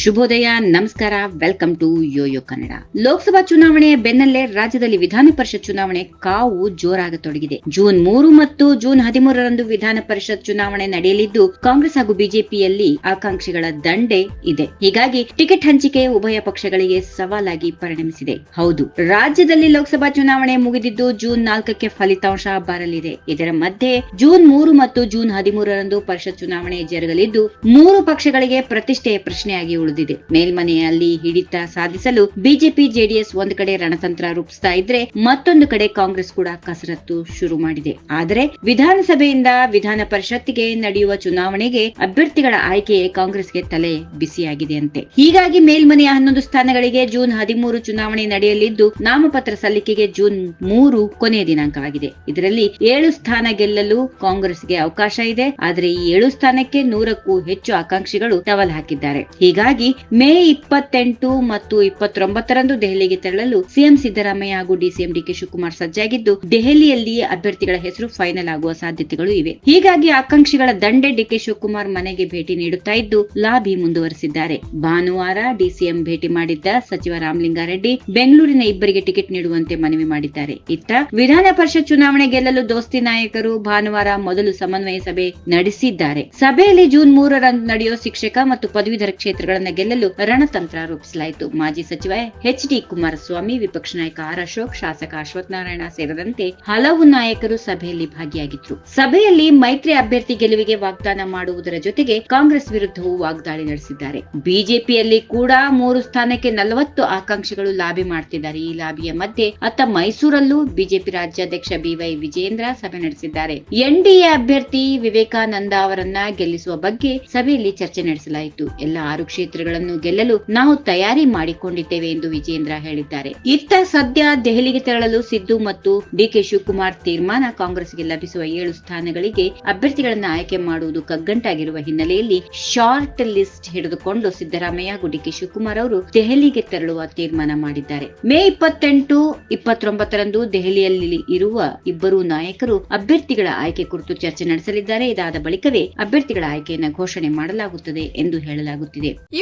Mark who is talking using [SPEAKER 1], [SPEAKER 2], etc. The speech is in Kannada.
[SPEAKER 1] ಶುಭೋದಯ, ನಮಸ್ಕಾರ welcome to YoYo Kannada Lok Sabha ಚುನಾವಣೆ ಬೆನ್ನಲ್ಲೇ ರಾಜ್ಯದಲ್ಲಿ ವಿಧಾನ ಪರಿಷತ್ ಚುನಾವಣೆ ಕಾವು ಜೋರಾಗತೊಡಗಿದೆ ಜೂನ್ ಮೂರು ಮತ್ತು ಜೂನ್ ಹದಿಮೂರರಂದು ವಿಧಾನ ಪರಿಷತ್ ಚುನಾವಣೆ ನಡೆಯಲಿದ್ದು, ಕಾಂಗ್ರೆಸ್ ಹಾಗೂ ಬಿಜೆಪಿಯಲ್ಲಿ ಆಕಾಂಕ್ಷಿಗಳ ದಂಡೆ ಇದೆ. ಹೀಗಾಗಿ ಟಿಕೆಟ್ ಹಂಚಿಕೆ ಉಭಯ ಪಕ್ಷಗಳಿಗೆ ಸವಾಲಾಗಿ ಪರಿಣಮಿಸಿದೆ. ಹೌದು, ರಾಜ್ಯದಲ್ಲಿ ಲೋಕಸಭಾ ಚುನಾವಣೆ ಮುಗಿದಿದ್ದು, ಜೂನ್ ನಾಲ್ಕಕ್ಕೆ ಫಲಿತಾಂಶ ಬರಲಿದೆ. ಇದರ ಮಧ್ಯೆ ಜೂನ್ ಮೂರು ಮತ್ತು ಜೂನ್ ಹದಿಮೂರರಂದು ಪರಿಷತ್ ಚುನಾವಣೆ ಜರುಗಲಿದ್ದು, ಮೂರು ಪಕ್ಷಗಳಿಗೆ ಪ್ರತಿಷ್ಠೆಯ ಪ್ರಶ್ನೆಯಾಗಿ ಉಳಿದಿದೆ. ಮೇಲ್ಮನೆಯಲ್ಲಿ ಹಿಡಿತ ಸಾಧಿಸಲು ಬಿಜೆಪಿ, ಜೆಡಿಎಸ್ ಒಂದು ಕಡೆ ರಣತಂತ್ರ ರೂಪಿಸ್ತಾ ಇದ್ರೆ ಮತ್ತೊಂದು ಕಡೆ ಕಾಂಗ್ರೆಸ್ ಕೂಡ ಕಸರತ್ತು ಶುರು ಮಾಡಿದೆ. ಆದರೆ ವಿಧಾನಸಭೆಯಿಂದ ವಿಧಾನ ಪರಿಷತ್ಗೆ ನಡೆಯುವ ಚುನಾವಣೆಗೆ ಅಭ್ಯರ್ಥಿಗಳ ಆಯ್ಕೆಯೇ ಕಾಂಗ್ರೆಸ್ಗೆ ತಲೆ ಬಿಸಿಯಾಗಿದೆ ಅಂತೆ ಹೀಗಾಗಿ ಮೇಲ್ಮನೆಯ ಹನ್ನೊಂದು ಸ್ಥಾನಗಳಿಗೆ ಜೂನ್ ಹದಿಮೂರು ಚುನಾವಣೆ ನಡೆಯಲಿದ್ದು, ನಾಮಪತ್ರ ಸಲ್ಲಿಕೆಗೆ ಜೂನ್ ಮೂರು ಕೊನೆಯ ದಿನಾಂಕವಾಗಿದೆ. ಇದರಲ್ಲಿ ಏಳು ಸ್ಥಾನ ಗೆಲ್ಲಲು ಕಾಂಗ್ರೆಸ್ಗೆ ಅವಕಾಶ ಇದೆ. ಆದರೆ ಈ ಏಳು ಸ್ಥಾನಕ್ಕೆ ನೂರಕ್ಕೂ ಹೆಚ್ಚು ಆಕಾಂಕ್ಷಿಗಳು ಟವಲ್ ಹಾಕಿದ್ದಾರೆ. ಹೀಗಾಗಿ ಮೇ ಇಪ್ಪತ್ತೆಂಟು ಮತ್ತು ಇಪ್ಪತ್ತೊಂಬತ್ತರಂದು ದೆಹಲಿಗೆ ತೆರಳಲು ಸಿಎಂ ಸಿದ್ದರಾಮಯ್ಯ ಹಾಗೂ ಡಿಸಿಎಂ ಡಿಕೆ ಶಿವಕುಮಾರ್ ಸಜ್ಜಾಗಿದ್ದು ದೆಹಲಿಯಲ್ಲಿಯೇ ಅಭ್ಯರ್ಥಿಗಳ ಹೆಸರು ಫೈನಲ್ ಆಗುವ ಸಾಧ್ಯತೆಗಳು ಇವೆ. ಹೀಗಾಗಿ ಆಕಾಂಕ್ಷಿಗಳ ದಂಡೆ ಡಿಕೆ ಶಿವಕುಮಾರ್ ಮನೆಗೆ ಭೇಟಿ ನೀಡುತ್ತಾ ಇದ್ದು, ಲಾಬಿ ಮುಂದುವರೆಸಿದ್ದಾರೆ. ಭಾನುವಾರ ಡಿಸಿಎಂ ಭೇಟಿ ಮಾಡಿದ್ದ ಸಚಿವ ರಾಮಲಿಂಗಾರೆಡ್ಡಿ ಬೆಂಗಳೂರಿನ ಇಬ್ಬರಿಗೆ ಟಿಕೆಟ್ ನೀಡುವಂತೆ ಮನವಿ ಮಾಡಿದ್ದಾರೆ. ಇತ್ತ ವಿಧಾನ ಪರಿಷತ್ ಚುನಾವಣೆ ಗೆಲ್ಲಲು ದೋಸ್ತಿ ನಾಯಕರು ಭಾನುವಾರ ಮೊದಲು ಸಮನ್ವಯ ಸಭೆ ನಡೆಸಿದ್ದಾರೆ. ಸಭೆಯಲ್ಲಿ ಜೂನ್ ಮೂರರಂದು ನಡೆಯುವ ಶಿಕ್ಷಕ ಮತ್ತು ಪದವೀಧರ ಕ್ಷೇತ್ರಗಳನ್ನು ಗೆಲ್ಲಲು ರಣತಂತ್ರ ರೂಪಿಸಲಾಯಿತು. ಮಾಜಿ ಸಚಿವ ಎಚ್ ಡಿ ಕುಮಾರಸ್ವಾಮಿ, ವಿಪಕ್ಷ ನಾಯಕ ಆರ್ ಅಶೋಕ್, ಶಾಸಕ ಅಶ್ವಥ್ ನಾರಾಯಣ ಸೇರಿದಂತೆ ಹಲವು ನಾಯಕರು ಸಭೆಯಲ್ಲಿ ಭಾಗಿಯಾಗಿದ್ರು. ಸಭೆಯಲ್ಲಿ ಮೈತ್ರಿ ಅಭ್ಯರ್ಥಿ ಗೆಲುವಿಗೆ ವಾಗ್ದಾನ ಮಾಡುವುದರ ಜೊತೆಗೆ ಕಾಂಗ್ರೆಸ್ ವಿರುದ್ಧವೂ ವಾಗ್ದಾಳಿ ನಡೆಸಿದ್ದಾರೆ. ಬಿಜೆಪಿಯಲ್ಲಿ ಕೂಡ ಮೂರು ಸ್ಥಾನಕ್ಕೆ ನಲವತ್ತು ಆಕಾಂಕ್ಷಿಗಳು ಲಾಬಿ ಮಾಡ್ತಿದ್ದಾರೆ. ಈ ಲಾಬಿಯ ಮಧ್ಯೆ ಅತ್ತ ಮೈಸೂರಲ್ಲೂ ಬಿಜೆಪಿ ರಾಜ್ಯಾಧ್ಯಕ್ಷ ಬಿವೈ ವಿಜೇಂದ್ರ ಸಭೆ ನಡೆಸಿದ್ದಾರೆ. ಎನ್ಡಿಎ ಅಭ್ಯರ್ಥಿ ವಿವೇಕಾನಂದ ಅವರನ್ನ ಗೆಲ್ಲಿಸುವ ಬಗ್ಗೆ ಸಭೆಯಲ್ಲಿ ಚರ್ಚೆ ನಡೆಸಲಾಯಿತು. ಎಲ್ಲ ಆರು ಕ್ಷೇತ್ರಗಳನ್ನು ಗೆಲ್ಲಲು ನಾವು ತಯಾರಿ ಮಾಡಿಕೊಂಡಿದ್ದೇವೆ ಎಂದು ವಿಜೇಂದ್ರ ಹೇಳಿದ್ದಾರೆ. ಇತ್ತ ಸದ್ಯ ದೆಹಲಿಗೆ ತೆರಳಲು ಸಿದ್ದು ಮತ್ತು ಡಿಕೆ ಶಿವಕುಮಾರ್ ತೀರ್ಮಾನ ಕಾಂಗ್ರೆಸ್ಗೆ ಲಭಿಸುವ ಏಳು ಸ್ಥಾನಗಳಿಗೆ ಅಭ್ಯರ್ಥಿಗಳನ್ನು ಆಯ್ಕೆ ಮಾಡುವುದು ಕಗ್ಗಂಟಾಗಿರುವ ಹಿನ್ನೆಲೆಯಲ್ಲಿ ಶಾರ್ಟ್ ಲಿಸ್ಟ್ ಹಿಡಿದುಕೊಂಡು ಸಿದ್ದರಾಮಯ್ಯ ಹಾಗೂ ಡಿಕೆ ಶಿವಕುಮಾರ್ ಅವರು ದೆಹಲಿಗೆ ತೆರಳುವ ತೀರ್ಮಾನ ಮಾಡಿದ್ದಾರೆ. ಮೇ ಇಪ್ಪತ್ತೆಂಟು, ಇಪ್ಪತ್ತೊಂಬತ್ತರಂದು ದೆಹಲಿಯಲ್ಲಿ ಇರುವ ಇಬ್ಬರು ನಾಯಕರು ಅಭ್ಯರ್ಥಿಗಳ ಆಯ್ಕೆ ಕುರಿತು ಚರ್ಚೆ ನಡೆಸಲಿದ್ದಾರೆ. ಇದಾದ ಬಳಿಕವೇ ಅಭ್ಯರ್ಥಿಗಳ ಆಯ್ಕೆಯನ್ನು ಘೋಷಣೆ ಮಾಡಲಾಗುತ್ತದೆ ಎಂದು ಹೇಳಲಾಗುತ್ತಿದೆ.